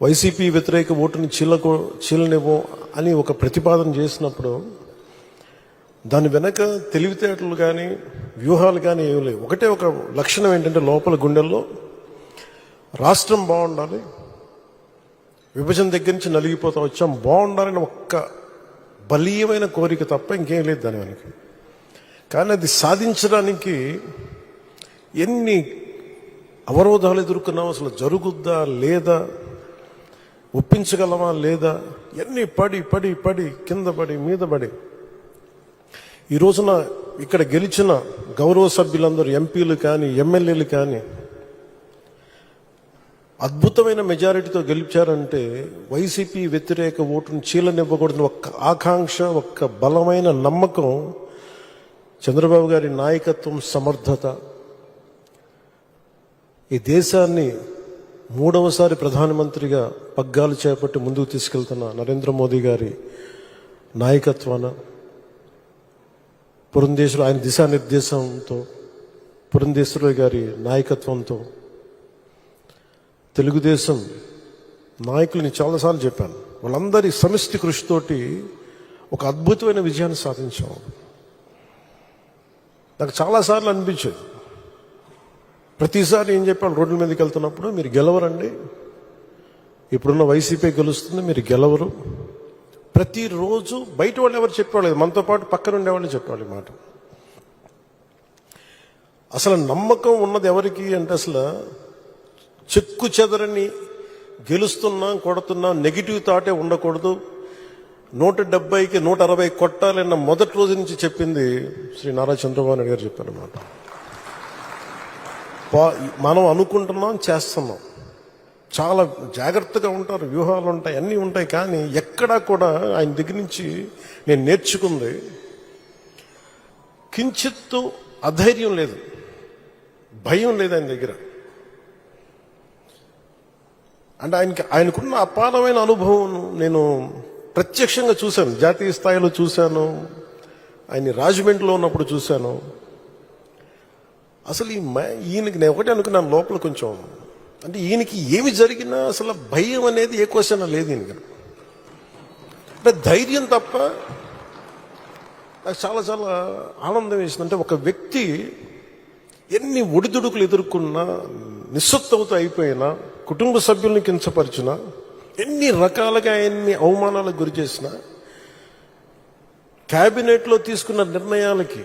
YCP వ్యతిరేక ఓటుని చీలకు చీలనివ్వం అని ఒక ప్రతిపాదన చేసినప్పుడు దాని వెనక తెలివితేటలు కానీ వ్యూహాలు కానీ ఏమి లేవు. ఒకటే ఒక లక్షణం ఏంటంటే లోపల గుండెల్లో రాష్ట్రం బాగుండాలి విభజన దగ్గర నుంచి నలిగిపోతా వచ్చాం బాగుండాలని ఒక్క బలీయమైన కోరిక తప్ప ఇంకేం లేదు దాని వెనక. కానీ అది సాధించడానికి ఎన్ని అవరోధాలు ఎదుర్కొన్నాం అసలు జరుగుద్దా లేదా ఒప్పించగలమా లేదా? ఎన్ని పడి పడి పడి కింద పడి మీద పడి. ఈ రోజున ఇక్కడ గెలిచిన గౌరవ సభ్యులందరూ ఎంపీలు కానీ ఎమ్మెల్యేలు కానీ అద్భుతమైన మెజారిటీతో గెలిచారంటే వైసీపీ వ్యతిరేక ఓటును చీలనివ్వకూడని ఒక్క ఆకాంక్ష ఒక్క బలమైన నమ్మకం చంద్రబాబు గారి నాయకత్వం సమర్థత. ఈ దేశాన్ని మూడవసారి ప్రధానమంత్రిగా పగ్గాలు చేపట్టి ముందుకు తీసుకెళ్తున్న నరేంద్ర మోదీ గారి నాయకత్వాన పురంధేశ్వరు ఆయన దిశానిర్దేశంతో పురంధేశ్వరి గారి నాయకత్వంతో తెలుగుదేశం నాయకుల్ని చాలాసార్లు చెప్పాను. వాళ్ళందరి సమిష్టి కృషితోటి ఒక అద్భుతమైన విజయాన్ని సాధించాం. నాకు చాలాసార్లు అనిపించేది. ప్రతిసారి ఏం చెప్పాను రోడ్ల మీదకి వెళ్తున్నప్పుడు మీరు గెలవరండి. ఇప్పుడున్న వైసీపీ గెలుస్తుంది మీరు గెలవరు. ప్రతిరోజు బయట వాళ్ళు ఎవరు చెప్పేవాళ్ళు మనతో పాటు పక్కన ఉండేవాళ్ళు చెప్పేవాళ్ళు ఈ మాట. అసలు నమ్మకం ఉన్నది ఎవరికి అంటే అసలు చెక్కు చెదరని గెలుస్తున్నాం కొడుతున్నాం నెగిటివ్ థాటే ఉండకూడదు. నూట డెబ్బైకి నూట అరవై కొట్టాలన్న మొదటి రోజు నుంచి చెప్పింది శ్రీ నారా చంద్రబాబు నాయుడు గారు చెప్పారన్నమాట మనం అనుకుంటున్నాం చేస్తున్నాం. చాలా జాగ్రత్తగా ఉంటారు వ్యూహాలు ఉంటాయి అన్నీ ఉంటాయి కానీ ఎక్కడా కూడా ఆయన దగ్గర నుంచి నేను నేర్చుకుంది కించిత్తు అధైర్యం లేదు భయం లేదు ఆయన దగ్గర. అంటే ఆయనకి ఆయనకున్న అపారమైన అనుభవం నేను ప్రత్యక్షంగా చూశాను జాతీయ స్థాయిలో చూశాను ఆయన రాజమండ్రిలో ఉన్నప్పుడు చూశాను. అసలు ఈ మ- ఈయనకి నేను ఒకటే అనుకున్నాను లోపల కొంచెం. అంటే ఈయనకి ఏమి జరిగినా అసలు భయం అనేది ఏ క్వశ్చన్ లేదు ఈయనకి. అంటే ధైర్యం తప్ప నాకు చాలా చాలా ఆనందం వేసింది. అంటే ఒక వ్యక్తి ఎన్ని ఒడిదుడుకులు ఎదుర్కొన్నా నిస్సత్తువతో అయిపోయినా కుటుంబ సభ్యుల్ని కించపరిచినా ఎన్ని రకాలుగా ఎన్ని అవమానాలకు గురి చేసినా క్యాబినెట్లో తీసుకున్న నిర్ణయాలకి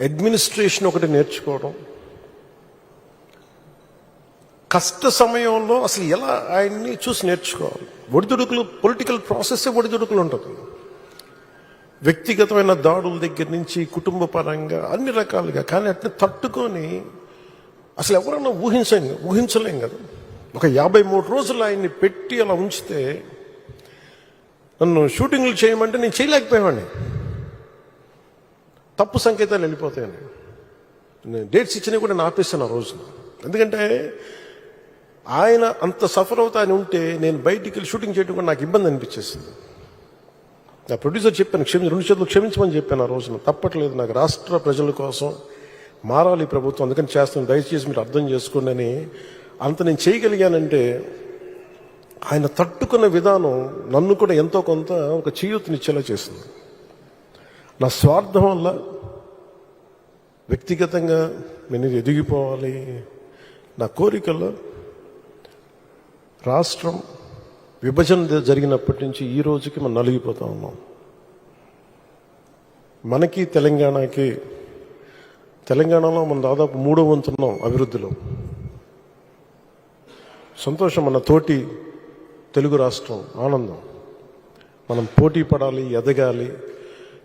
అడ్మినిస్ట్రేషన్ ఒకటి నేర్చుకోవడం. కష్ట సమయంలో అసలు ఎలా ఆయన్ని చూసి నేర్చుకోవాలి? ఒడిదుడుకులు పొలిటికల్ ప్రాసెస్ ఒడిదుడుకులు ఉంటుంది వ్యక్తిగతమైన దాడుల దగ్గర నుంచి కుటుంబ పరంగా అన్ని రకాలుగా కానీ అట్ని తట్టుకొని అసలు ఎవరన్నా ఊహించం ఊహించలేం కదా. ఒక యాభై మూడు రోజులు ఆయన్ని పెట్టి అలా ఉంచితే నన్ను షూటింగ్లు చేయమంటే నేను చేయలేకపోయేవాడిని. తప్పు సంకేతాలు వెళ్ళిపోతాయని. నేను డేట్స్ ఇచ్చినవి కూడా నేను ఆపేస్తాను ఆ రోజు ఎందుకంటే ఆయన అంత సఫర్ అవుతా అని ఉంటే నేను బయటికి వెళ్ళి షూటింగ్ చేయడం కూడా నాకు ఇబ్బంది అనిపించేసింది. నా ప్రొడ్యూసర్ చెప్పాను క్షమి రెండు చేతులు క్షమించమని చెప్పాను ఆ రోజున. తప్పట్లేదు నాకు రాష్ట్ర ప్రజల కోసం మారాలి ప్రభుత్వం అందుకని చేస్తాను. దయచేసి మీరు అర్థం చేసుకోండి అని అంత నేను చేయగలిగానంటే ఆయన తట్టుకున్న విధానం నన్ను కూడా ఎంతో కొంత ఒక చేయూతనిచ్చేలా చేసింది. నా స్వార్థం వల్ల వ్యక్తిగతంగా నేను ఎదిగిపోవాలి. నా కోరికల్లో రాష్ట్రం విభజన జరిగినప్పటి నుంచి ఈ రోజుకి మనం నలిగిపోతా ఉన్నాం. మనకి తెలంగాణకి తెలంగాణలో మనం దాదాపు మూడో వంతున్నాం అభివృద్ధిలో. సంతోషం మన తోటి తెలుగు రాష్ట్రం ఆనందం. మనం పోటీ పడాలి ఎదగాలి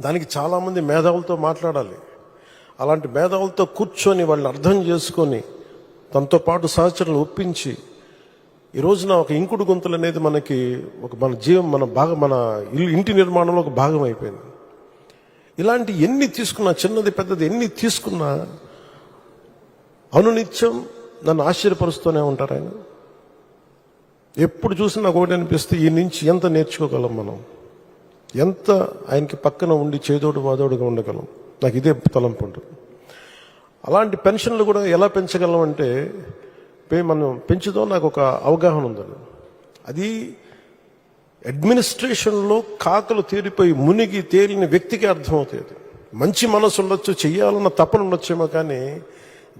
దానికి చాలామంది మేధావులతో మాట్లాడాలి. అలాంటి మేధావులతో కూర్చొని వాళ్ళని అర్థం చేసుకొని తనతో పాటు సహచరులు ఒప్పించి ఈ రోజున ఒక ఇంకుడు గుంతలు అనేది మనకి ఒక మన జీవం మన భాగం మన ఇల్లు ఇంటి నిర్మాణంలో ఒక భాగం అయిపోయింది. ఇలాంటి ఎన్ని తీసుకున్నా చిన్నది పెద్దది ఎన్ని తీసుకున్నా అనునిత్యం నన్ను ఆశ్చర్యపరుస్తూనే ఉంటారు ఆయన. ఎప్పుడు చూసినా ఒకటి అనిపిస్తే ఈ నుంచి ఎంత నేర్చుకోగలం మనం? ఎంత ఆయనకి పక్కన ఉండి చేదోడు వాదోడుగా ఉండగలం? నాకు ఇదే తలంపు ఉంటుంది అలాంటి పెన్షన్లు కూడా ఎలా పెంచగలం అంటే మనం పెంచుదాం నాకు ఒక అవగాహన ఉందండి అది అడ్మినిస్ట్రేషన్లో కాకలు తేలిపోయి మునిగి తేలిన వ్యక్తికి అర్థమవుతుంది. మంచి మనసు ఉండొచ్చు చెయ్యాలన్న తపన ఉండొచ్చేమో కానీ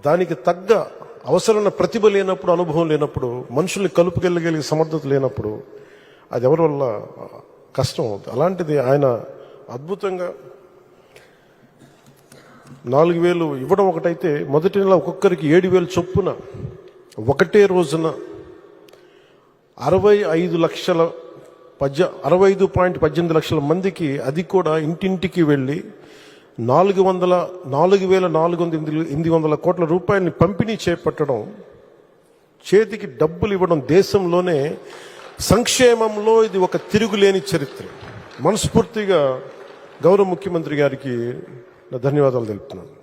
దానికి తగ్గ అవసరమైన ప్రతిభ లేనప్పుడు అనుభవం లేనప్పుడు మనుషుల్ని కలుపుకెళ్ళగలిగే సమర్థత లేనప్పుడు అది ఎవరి వల్ల కష్టం అవుతుంది. అలాంటిది ఆయన అద్భుతంగా నాలుగు వేలు ఇవ్వడం ఒకటైతే మొదటి నెల ఒక్కొక్కరికి ఏడు వేలు చొప్పున ఒకటే రోజున అరవై ఐదు లక్షల పద్య అరవై ఐదు పాయింట్ పద్దెనిమిది లక్షల మందికి అది కూడా ఇంటింటికి వెళ్ళి నాలుగు వందల నాలుగు వేల నాలుగు వందల ఎనిమిది- ఎనిమిది వందల కోట్ల రూపాయలని పంపిణీ చేపట్టడం చేతికి డబ్బులు ఇవ్వడం దేశంలోనే సంక్షేమంలో ఇది ఒక తిరుగులేని చరిత్ర. మనస్ఫూర్తిగా గౌరవ ముఖ్యమంత్రి గారికి నా ధన్యవాదాలు తెలుపుతున్నాను.